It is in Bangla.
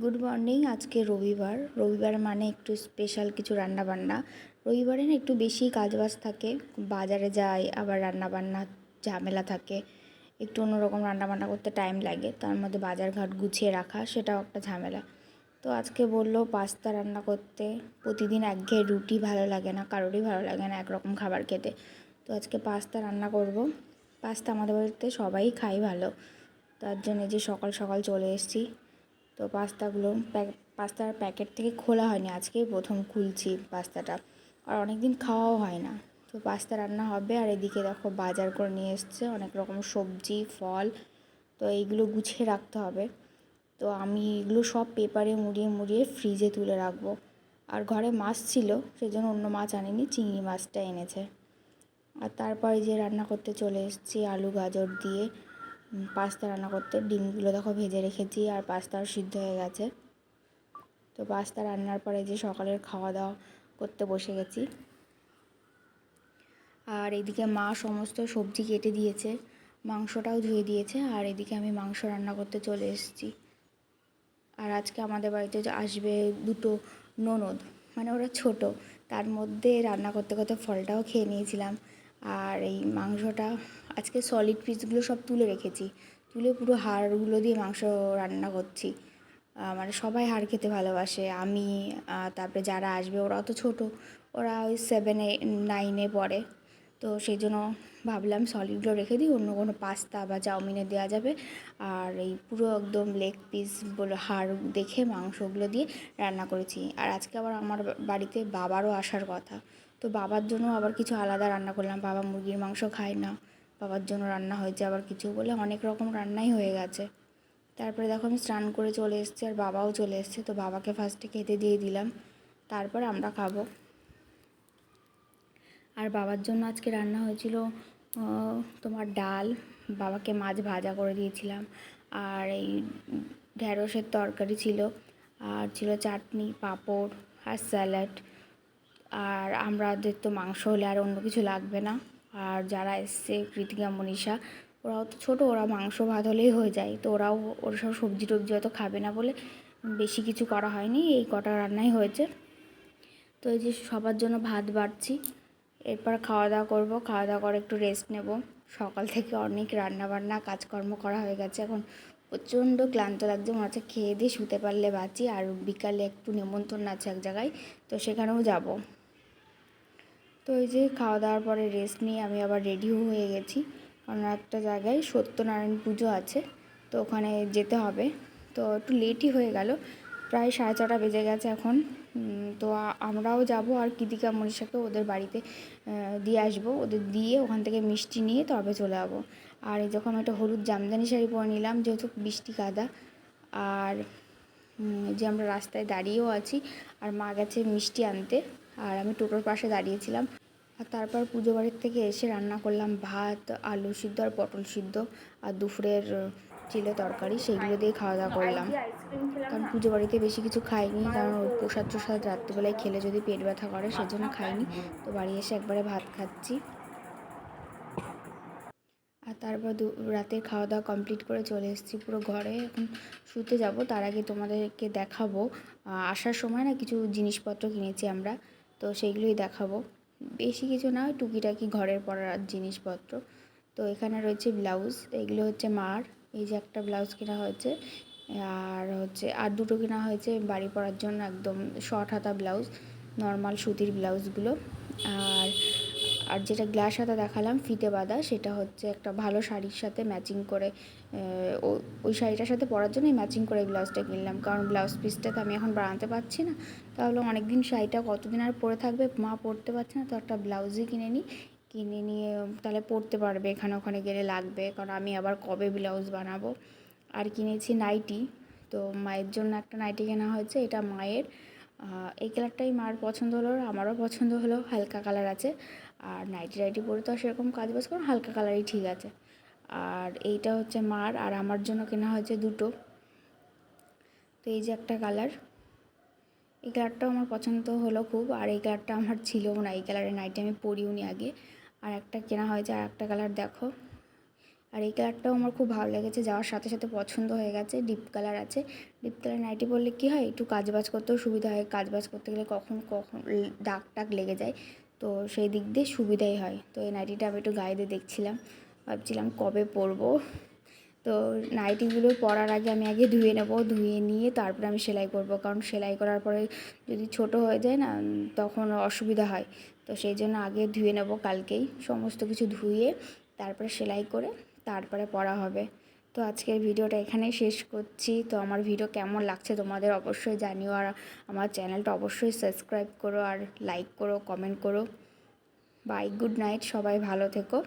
গুড মর্নিং আজকে রবিবার। রবিবার মানে একটু স্পেশাল কিছু রান্না বান্না রবিবারে না একটু বেশি কাজবাজ থাকে, বাজারে যাই, আবার রান্না বান্না ঝামেলা থাকে। একটু অন্যরকম রান্না বান্না করতে টাইম লাগে, তার মধ্যে বাজার ঘাট গুছিয়ে রাখা, সেটাও একটা ঝামেলা। তো আজকে বলল পাস্তা রান্না করতে, প্রতিদিন একঘেয়ে রুটি ভালো লাগে না, কারোরই ভালো লাগে না একরকম খাবার খেতে। তো আজকে পাস্তা রান্না করব। পাস্তা আমাদের বাড়িতে সবাই খায় ভালো, তার জন্য যে সকাল সকাল চলে এসেছি। তো পাস্তাগুলো পাস্তার প্যাকেট থেকে খোলা হয়নি। আজকেই প্রথম খুলছি পাস্তাটা। আর অনেক দিন খাওয়াও হয় না। তো পাস্তা রান্না হবে আর এদিকে দেখো বাজার করে নিয়ে এসছে অনেক রকম সবজি, ফল, তো এইগুলো গুছিয়ে রাখতে হবে। তো আমি এগুলো সব পেপারে মুড়িয়ে মুড়িয়ে ফ্রিজে তুলে রাখব। আর ঘরে মাছ ছিল, সেজন্য অন্য মাছ আনিনি, চিংড়ি মাছটা এনেছে। আর তারপরে যে রান্না করতে চলে এসেছি, আলু গাজর দিয়ে। পাস্তা রান্না করতে, ডিমগুলো দেখো ভেজে রেখেছি আর পাস্তাও সিদ্ধ হয়ে গেছে। তো পাস্তা রান্নার পরে যে সকালের খাওয়া দাওয়া করতে বসে গেছি। আর এদিকে মা সমস্ত সবজি কেটে দিয়েছে, মাংসটাও ধুয়ে দিয়েছে, আর এদিকে আমি মাংস রান্না করতে চলে এসেছি। আর আজকে আমাদের বাড়িতে আসবে দুটো ননদ মানে ওরা ছোট, তার মধ্যে রান্না করতে করতে ফলটাও খেয়ে নিয়েছিলাম। আর এই মাংসটা, আজকে সলিড পিসগুলো সব তুলে রেখেছি। তুলে পুরো হাড়গুলো দিয়ে মাংস রান্না করছি। মানে সবাই হাড় খেতে ভালোবাসে, আমি তারপরে যারা আসবে ওরা তো ছোট, ওরা ওই সেভেনে নাইনে পড়ে। তো সেই জন্য ভাবলাম সলিডগুলো রেখে দিই, অন্য কোনো পাস্তা বা চাউমিনে দেওয়া যাবে। আর এই পুরো একদম লেগ পিস বলে হাড় দেখে মাংসগুলো দিয়ে রান্না করেছি। আর আজকে আবার আমার বাড়িতে বাবারও আসার কথা। তো বাবার জন্য আবার কিছু আলাদা রান্না করলাম। বাবা মুরগির মাংস খায় না। বাবার জন্য রান্না হয়েছে আবার কিছু বলে অনেক রকম রান্নাই হয়ে গেছে। তারপরে দেখো আমি স্নান করে চলে এসেছি আর বাবাও চলে এসেছে। তো বাবাকে ফার্স্টে খেতে দিয়ে দিলাম। তারপর আমরা খাব। আর বাবার জন্য আজকে রান্না হয়েছিল তোমার ডাল। বাবাকে মাছ ভাজা করে দিয়েছিলাম। আর এই ঢ্যাঁড়সের তরকারি ছিল। আর ছিল চাটনি, পাঁপড় আর স্যালাড। আর আমাদের তো মাংস হলে আর অন্য কিছু লাগবে না। আর যারা এসছে, কৃতিকা, মনীষা, ওরাও তো ছোটো, ওরা মাংস ভাত হলেই হয়ে যায়। তো ওরাও ওরা সব সবজি টবজি অত খাবে না বলে বেশি কিছু করা হয়নি। এই কটা রান্নাই হয়েছে। তো এই যে সবার জন্য ভাত বাড়ছি এরপর খাওয়া দাওয়া করব। খাওয়া দাওয়া করে একটু রেস্ট নেব। সকাল থেকে অনেক রান্না বান্না কাজকর্ম করা হয়ে গেছে। এখন প্রচণ্ড ক্লান্ত লাগছে। মনে হচ্ছে খেয়ে দিয়ে শুতে পারলে বাঁচি। আর বিকালে একটু নেমন্তন্ন আছে এক জায়গায়। তো সেখানেও যাব। তো এই যে খাওয়া দাওয়ার পরে রেস্ট নিয়ে আমি আবার রেডিও হয়ে গেছি। কারণ একটা জায়গায় সত্যনারায়ণ পুজো আছে। তো ওখানে যেতে হবে। তো একটু লেটই হয়ে গেল। প্রায় সাড়ে ছটা বেজে গেছে এখন। তো আমরাও যাব আর কৃতিকা মনীষাকে ওদের বাড়িতে দিয়ে আসব। ওদের দিয়ে ওখান থেকে মিষ্টি নিয়ে তবে চলে যাব। আর এই যখন একটা হলুদ জামদানি শাড়ি পরে নিলাম, যেহেতু বৃষ্টি কাদা আর যে আমরা রাস্তায় দাঁড়িয়েও আছি, আর মা গেছে মিষ্টি আনতে। আর আমি টোটোর পাশে দাঁড়িয়েছিলাম। আর তারপর পুজো বাড়ির থেকে এসে রান্না করলাম ভাত, আলু সিদ্ধ আর পটল সিদ্ধ। আর দুপুরের ছিল তরকারি, সেগুলো দিয়ে খাওয়া দাওয়া করলাম। কারণ পুজো বাড়িতে বেশি কিছু খাইনি, কারণ প্রসাদ প্রসাদ রাত্রিবেলায় খেলে যদি পেট ব্যথা করে, সেজন্য খাইনি। তো বাড়ি এসে একবারে ভাত খাচ্ছি। আর তারপর দু, রাতের খাওয়া দাওয়া কমপ্লিট করে চলে এসেছি পুরো ঘরে। এখন শুতে যাব, তার আগে তোমাদেরকে দেখাবো। আসার সময় না কিছু জিনিসপত্র কিনেছি আমরা, তো সেইগুলোই দেখাবো। বেশি কিছু না টুকিটাকি ঘরের পরার জিনিসপত্র। তো এখানে রয়েছে ব্লাউজ এইগুলো হচ্ছে মার। এই যে একটা ব্লাউজ কেনা হয়েছে, আর হচ্ছে, আর দুটো কেনা হয়েছে বাড়ি পরার জন্য একদম শর্ট হাতা ব্লাউজ, নর্মাল সুতির ব্লাউজগুলো। আর আর যেটা গ্লাস হাতা দেখালাম, ফিতে বাঁধা, সেটা হচ্ছে একটা ভালো শাড়ির সাথে ম্যাচিং করে ওই শাড়িটার সাথে পরার জন্যই ম্যাচিং করে ব্লাউজটা কিনলাম। কারণ ব্লাউজ পিসটা তো আমি এখন বানাতে পারছি না। তাহলে অনেক দিন শাড়িটা কতদিন আর পরে থাকবে, মা পরতে পারছে না, তো একটা ব্লাউজই কিনে নিই। কিনে নিয়ে, তাহলে পরতে পারবে, এখানে ওখানে গেলে লাগবে। কারণ আমি আবার কবে ব্লাউজ বানাবো? আর কিনেছি নাইটি, তো মায়ের জন্য একটা নাইটি কেনা হয়েছে, এটা মায়ের। এই কালারটাই মার পছন্দ হলো আমারও পছন্দ হলো, হালকা কালার আছে। আর নাইটি টাইটি পরে তো সেরকম কাজ বাজ করুন হালকা কালারই ঠিক আছে। আর এইটা হচ্ছে মার, আর আমার জন্য কেনা হয়েছে দুটো। তো এই যে একটা কালার। এই কালারটাও আমার পছন্দ হলো খুব, আর এই কালারটা আমার ছিলও না। এই কালারের নাইটি আমি পরিও নি আগে। আর একটা কেনা হয়েছে, আর একটা কালার দেখো। আর এই কালারটাও আমার খুব ভালো লেগেছে, যাওয়ার সাথে সাথে পছন্দ হয়ে গেছে, ডিপ কালার আছে। ডিপ কালার নাইটি পরলে কী হয়, একটু কাজবাজ করতেও সুবিধা হয়। কাজবাজ করতে গেলে কখন কখন দাগ টাক লেগে যায়, তো সেই দিক দিয়ে সুবিধাই হয়। তো এই নাইটিটা আমি একটু গায়ে দিয়ে দেখছিলাম। ভাবছিলাম কবে পরবো। তো নাইটিগুলো পরার আগে আমি আগে ধুয়ে নেব, ধুয়ে নিয়ে তারপরে আমি সেলাই করব। কারণ সেলাই করার পরে যদি ছোট হয়ে যায় না, তখন অসুবিধা হয়। তো সেই জন্য আগে ধুয়ে নেব কালকেই, সমস্ত কিছু ধুয়ে তারপরে সেলাই করে তারপরে পরা হবে। তো আজকের ভিডিওটা এখানেই শেষ করছি। তো আমার ভিডিও কেমন লাগছে তোমাদের অবশ্যই জানিও আর আমার চ্যানেলটা অবশ্যই সাবস্ক্রাইব করো আর লাইক করো, কমেন্ট করো। বাই, গুড নাইট, সবাই ভালো থেকো।